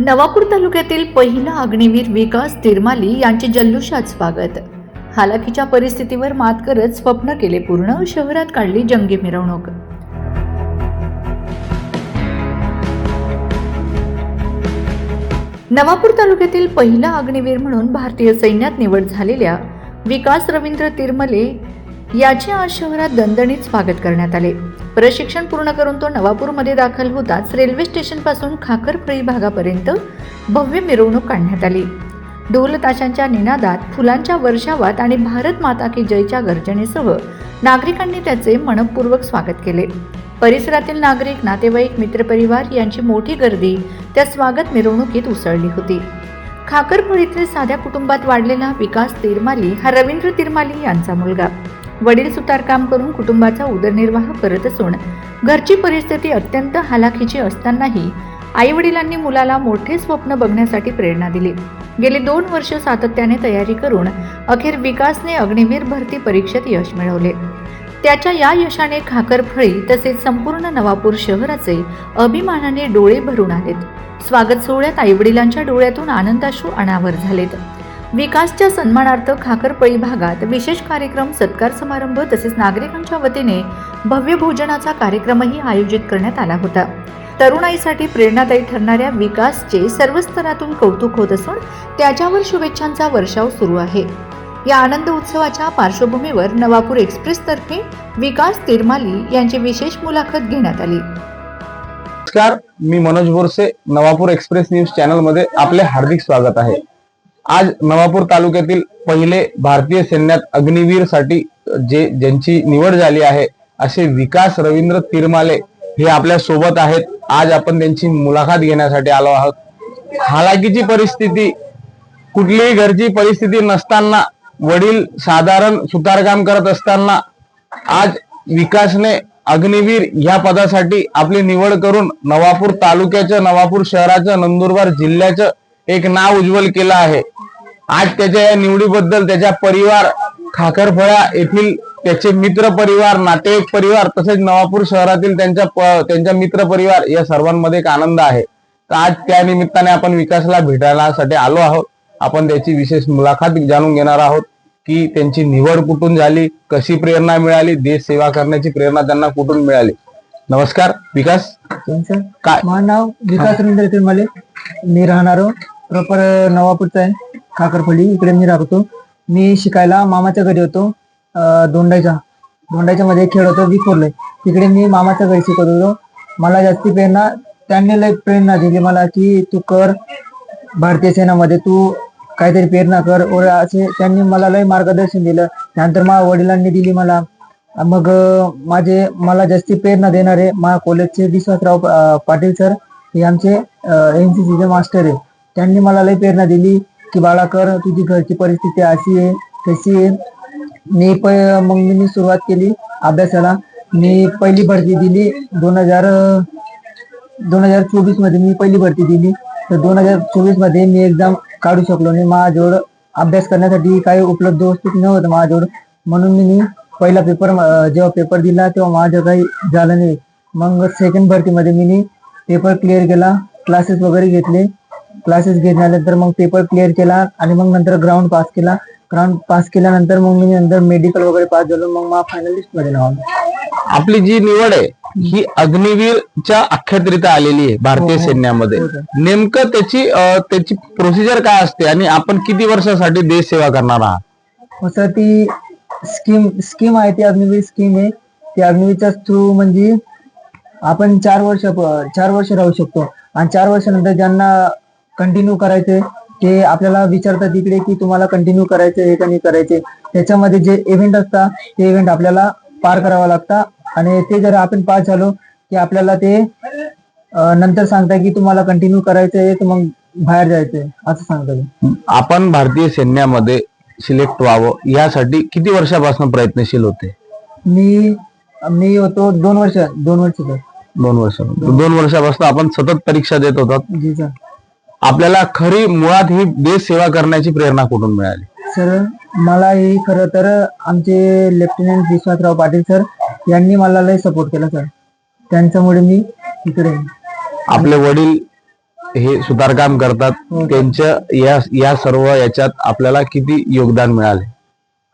नवापूर तालुक्यातील पहिला अग्निवीर विकास तिरमाली यांचे जल्लोषात स्वागत. हालाकीच्या परिस्थितीवर मात करत स्वप्न केले पूर्ण शहरात काढली जंगी मिरवणूक. नवापूर तालुक्यातील पहिला अग्निवीर म्हणून भारतीय सैन्यात निवड झालेल्या विकास रवींद्र तिरमले याचे आज शहरात दणदणीत स्वागत करण्यात आले. प्रशिक्षण पूर्ण करून तो नवापूरमध्ये दाखल होताच रेल्वे स्टेशनपासून खाकरफळी भागापर्यंत भव्य मिरवणूक काढण्यात आली. ढोलताशांच्या निनादात फुलांच्या वर्षावात आणि भारत माता की जयच्या गर्जनेसह नागरिकांनी त्याचे मनपूर्वक स्वागत केले. परिसरातील नागरिक नातेवाईक मित्रपरिवार यांची मोठी गर्दी त्या स्वागत मिरवणुकीत उसळली होती. खाकरफळीतील साध्या कुटुंबात वाढलेला विकास तिरमाली हा रवींद्र तिरमाली यांचा मुलगा. वडील सुतारकाम करून कुटुंबाचा उदरनिर्वाह करत असून घरची परिस्थिती अत्यंत हालाखीची असतानाही आई वडिलांनी मुलाला मोठे स्वप्न बघण्यासाठी प्रेरणा दिली. गेली दोन वर्ष सातत्याने तयारी करून अखेर विकासने अग्निवीर भरती परीक्षेत यश मिळवले. त्याच्या या यशाने खाकरफळी तसेच संपूर्ण नवापूर शहराचे अभिमानाने डोळे भरून आलेत. स्वागत सोहळ्यात आईवडिलांच्या डोळ्यातून आनंदाश्रू अनावर झालेत. विकासच्या सन्मानार्थ खाकरपळी भागात विशेष कार्यक्रम सत्कार समारंभ तसेच नागरिकांच्या वतीने भव्य भोजनाचा कार्यक्रमही आयोजित करण्यात आला होता. तरुणाईसाठी प्रेरणादायी ठरणाऱ्या विकासचे सर्व स्तरातून कौतुक होत असून त्याच्यावर शुभेच्छांचा वर्षाव सुरू आहे. या आनंद उत्सवाच्या पार्श्वभूमीवर नवापूर एक्सप्रेसतर्फे विकास तिरमाली यांची विशेष मुलाखत घेण्यात आली. नमस्कार मी मनोज बोरसे नवापूर एक्सप्रेस न्यूज चॅनलमध्ये आपले हार्दिक स्वागत आहे. आज नवापूर तालुक्यातील पहिले भारतीय सैन्यात अग्निवीरसाठी जे ज्यांची निवड झाली आहे असे विकास रवींद्र तिरमाले हे आपल्यासोबत आहेत. आज आपण त्यांची मुलाखत घेण्यासाठी आलो आहोत. हालाकीची परिस्थिती कुठलीही घरची परिस्थिती नसताना वडील साधारण सुतारकाम करत असताना आज विकासने अग्निवीर ह्या पदासाठी आपली निवड करून नवापूर तालुक्याचं नवापूर शहराचं नंदुरबार जिल्ह्याचं एक नाव उज्ज्वल केलं आहे. आज त्याच्या या निवडीबद्दल त्याच्या परिवार खाकरफळा येथील त्याचे मित्र परिवार नातेवाईक परिवार तसेच नवापूर शहरातील त्यांच्या त्यांच्या मित्र परिवार या सर्वांमध्ये एक आनंद आहे. तर आज त्या निमित्ताने आपण विकासला भेटायलासाठी आलो आहोत. आपण त्याची विशेष मुलाखत जाणून घेणार आहोत की त्यांची निवड कुठून झाली कशी प्रेरणा मिळाली देश सेवा करण्याची प्रेरणा त्यांना कुठून मिळाली. नमस्कार विकास. काय? माझं नाव विकास रवींद्र तिरमाले. मी राहणारो प्रॉपर नवापूरचा आहे. काकरपल्ली. इकडे मी राहतो. मी शिकायला मामाच्या घरी होतो. दोंडाच्या दोंडाच्या मध्ये खेळ होतो विखोरले तिकडे मी मामाच्या घरी शिकत होतो. मला जास्ती प्रेरणा त्यांनी लय प्रेरणा दिली मला की तू कर. भारतीय सेनामध्ये तू काहीतरी प्रेरणा कर. और असे त्यांनी मला लय मार्गदर्शन दिलं. त्यानंतर माझ्या वडिलांनी दिली मला. मग माझे मला जास्ती प्रेरणा देणारे माझ्या कॉलेजचे विश्वासराव पाटील सर हे आमचे एन सी सीचे मास्टर आहे. त्यांनी मला लय प्रेरणा दिली की बाळा कर तुझी घरची परिस्थिती अशी आहे तशी आहे. मी प मग मी सुरुवात केली अभ्यासाला. मी पहिली भरती दिली दोन हजार दोन हजार चोवीसमध्ये मी पहिली भरती दिली. तर दोन हजार चोवीसमध्ये मी एक्झाम काढू शकलो नाही. माझ्याजवळ अभ्यास करण्यासाठी काही उपलब्ध वस्तू नव्हतं माझ्याजवळ. म्हणून मी पहिला पेपर जेव्हा पेपर दिला तेव्हा माझं काही झालं नाही. मग सेकंड भरतीमध्ये मी पेपर क्लिअर केला क्लासेस वगैरे घेतले क्लासेस घेतल्यानंतर मग पेपर क्लिअर केला आणि मग नंतर ग्राउंड पास केला ग्राउंड पास केल्यानंतर मग मी नंतर मेडिकल वगैरे पास झालो मग मला फायनल लिस्टमध्ये नाव आलं. आपली जी निवड आहे ही अग्निवीरच्या अख्यात्रिता आलेली आहे भारतीय हो, हो. सैन्यामध्ये हो. नेमकं त्याची अं, त्याची प्रोसिजर काय असते आणि आपण किती वर्षासाठी देश सेवा करणार आहात असं ती स्कीम स्कीम आहे ती अग्निवीर स्कीम आहे ती अग्निवीरच्या थ्रू म्हणजे आपण चार वर्ष चार वर्ष राहू शकतो. आणि चार वर्षानंतर ज्यांना कंटिन्यू करायचे ते आपल्याला विचारतात इकडे की तुम्हाला कंटिन्यू करायचं हे का नाही करायचे त्याच्यामध्ये जे इव्हेंट असतात ते इव्हेंट आपल्याला पार करावा लागतात. आणि ते जर आपण पास झालो की आपल्याला ते नंतर सांगता की तुम्हाला कंटिन्यू करायचंय तर मग बाहेर जायचंय. असं सांगतात. आपण भारतीय सैन्यामध्ये सिलेक्ट व्हावं यासाठी किती वर्षापासून प्रयत्नशील होते? मी मी होतो दोन वर्ष दोन वर्ष दोन वर्षापासून दोन वर्षापासून आपण सतत परीक्षा देत होतात जी सर आपल्याला खरी मुळात ही देश सेवा करण्याची प्रेरणा कुठून मिळाली सर मला ही खरं तर आमचे लेफ्टनंट विश्वासराव पाटील सर यांनी मला लय सपोर्ट केला सर त्यांच्यामुळे मी इकडे आहे. आपले वडील हे सुतारकाम करतात हो. त्यांच्या या या सर्व याच्यात आपल्याला किती योगदान मिळाले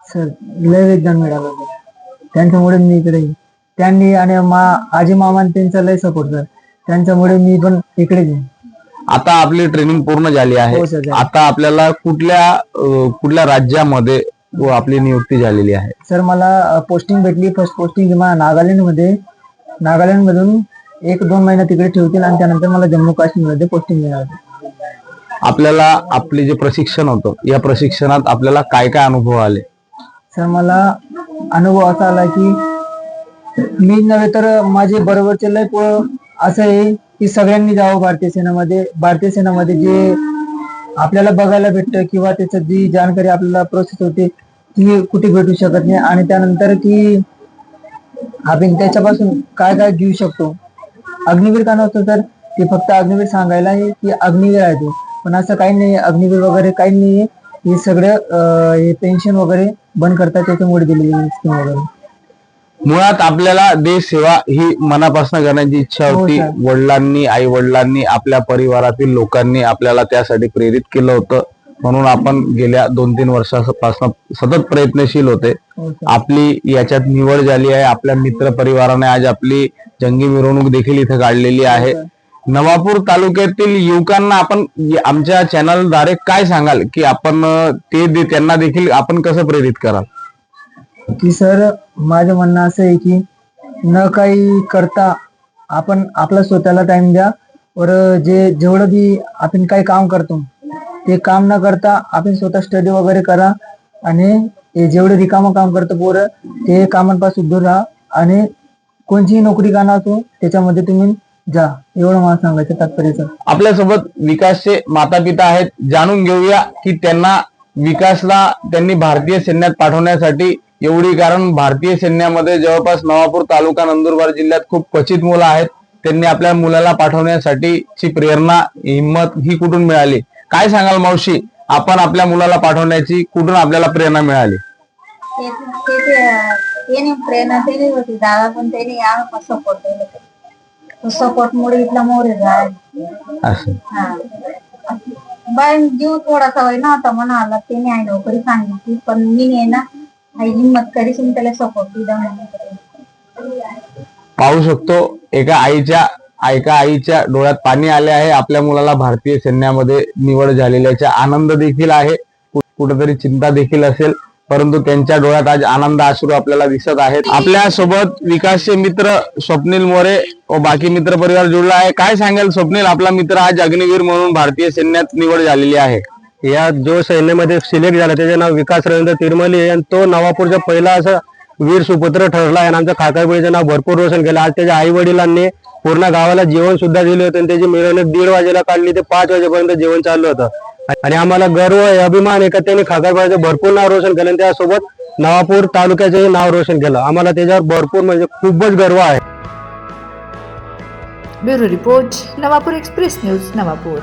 सर लय योगदान मिळालं सर. त्यांच्यामुळे मी इकडे आहे. त्यांनी आणि मा आजी मामान त्यांचा लय सपोर्ट सर त्यांच्यामुळे मी पण इकडेच आहे. आता आपली ट्रेनिंग पूर्ण झाली आहे. हो, सर, झाली. आता आपल्याला कुठल्या अं, कुठल्या राज्यामध्ये व आपली नियुक्ती झालेली आहे? सर मला पोस्टिंग भेटली. फर्स्ट पोस्टिंग मला नागालँडमध्ये नागालँड मधून एक दोन महिना तिकडे ठेवतील आणि त्यानंतर मला जम्मू काश्मीरमध्ये पोस्टिंग मिळाली आपल्याला आपले जे प्रशिक्षण होतं या प्रशिक्षणात आपल्याला काय काय अनुभव आले? सर मला अनुभव असा आला की मी नव्हे तर माझे बरोबरचे लय पोळ असं आहे की सगळ्यांनी जावं भारतीय सेनामध्ये भारतीय सेनामध्ये जे आपल्याला बघायला भेटतं किंवा त्याचं जी जानकारी आपल्याला प्रोसेस होते ती कुठे भेटू शकत नाही. आणि त्यानंतर की आपण त्याच्यापासून काय काय घेऊ शकतो? अग्निवीर का नव्हतं तर ते फक्त अग्निवीर सांगायला आहे की अग्निवीर आहे तो. पण असं काही नाही अग्निवीर वगैरे काही नाही हे सगळं हे पेन्शन वगैरे बंद करतात त्याच्यामुळे दिलेली स्कीम वगैरे मुळात आपल्याला देश सेवा ही मनापासून करण्याची इच्छा हो, होती. वडिलांनी आई वडिलांनी आपल्या परिवारातील लोकांनी आपल्याला त्यासाठी प्रेरित केलं होतं. म्हणून आपण गेल्या दोन तीन वर्षापासून सतत प्रयत्नशील होते. हो. आपली याच्यात निवड झाली आहे. आपल्या मित्र परिवाराने आज आपली जंगी मिरवणूक देखील इथे काढलेली आहे. नवापूर तालुक्यातील युवकांना आपण आमच्या चॅनलद्वारे काय सांगाल? की आपण ते त्यांना देखील आपण कसं प्रेरित कराल? की सर माझं म्हणणं असं आहे की न काही करता आपण आपला स्वतःला टाइम द्या. वर जे जेवढं बी आपण काही काम करतो ते काम न करता आपण स्वतः स्टडी वगैरे करा. आणि हे जेवढे रिकामं काम करतो पोरं ते कामांपासून दूर राहा. आणि कोणतीही नोकरी का तो त्याच्यामध्ये तुम्ही जा. एवढं मला सांगायचं तात्पर्य सर. आपल्यासोबत विकासचे माता पिता आहेत. जाणून घेऊया की त्यांना विकासला त्यांनी भारतीय सैन्यात पाठवण्यासाठी एवढी कारण भारतीय सैन्यामध्ये जवळपास नवापूर तालुका नंदुरबार जिल्ह्यात खूप क्वचित मुलं आहेत. त्यांनी आपल्या मुलाला पाठवण्यासाठीची प्रेरणा हिंमत ही कुठून मिळाली? काय सांगाल मावशी? आपण आपल्या मुलाला पाठवण्याची कुठून आपल्याला प्रेरणा मिळाली? प्रेरणा दिली होती. दादा पण त्याने सपोर्ट सपोर्ट मुळे इथला मोरे बाय जीव थोडासा होई ना आता म्हणाला. त्याने आई नोकरी सांगितली पण मी नाही ना हिंमत करीस त्याला सपोर्ट पाहू शकतो. एका आईच्या एका आईच्या डोळ्यात पाणी आले आहे. आपल्या मुलाला भारतीय सैन्यामध्ये निवड झालेल्याचा आनंद देखील आहे. कुठेतरी चिंता देखील असेल. परंतु त्यांच्या डोळ्यात आज आनंद अश्रू आपल्याला दिसत आहेत. आपल्यासोबत विकासचे मित्र स्वप्नील मोरे व बाकी मित्र परिवार जुळला आहे. काय सांगेल स्वप्नील? आपला मित्र आज अग्निवीर म्हणून भारतीय सैन्यात निवड झालेली आहे. या जो सैन्यामध्ये सिलेक्ट झाला त्याचे नाव विकास रवींद्र तिरमली आणि तो नवापूरचा पहिला असं वीर सुपुत्र ठरला आहे. आणि आमच्या खाकारपुळीचं नाव भरपूर रोशन केलं. आज त्याच्या आई वडिलांनी पूर्ण गावाला जेवण सुद्धा दिले होते. आणि त्याची मिरवणूक दीड वाजेला काढली ते पाच वाजेपर्यंत जेवण चाललं होतं. आणि आम्हाला गर्व आहे अभिमान आहे का त्यांनी खाकारपुळ्याचं भरपूर नाव रोशन केलं. आणि त्यासोबत नवापूर तालुक्याचंही नाव रोशन केलं. आम्हाला त्याच्यावर भरपूर म्हणजे खूपच गर्व आहे. Bureau report Navapur express news Navapur.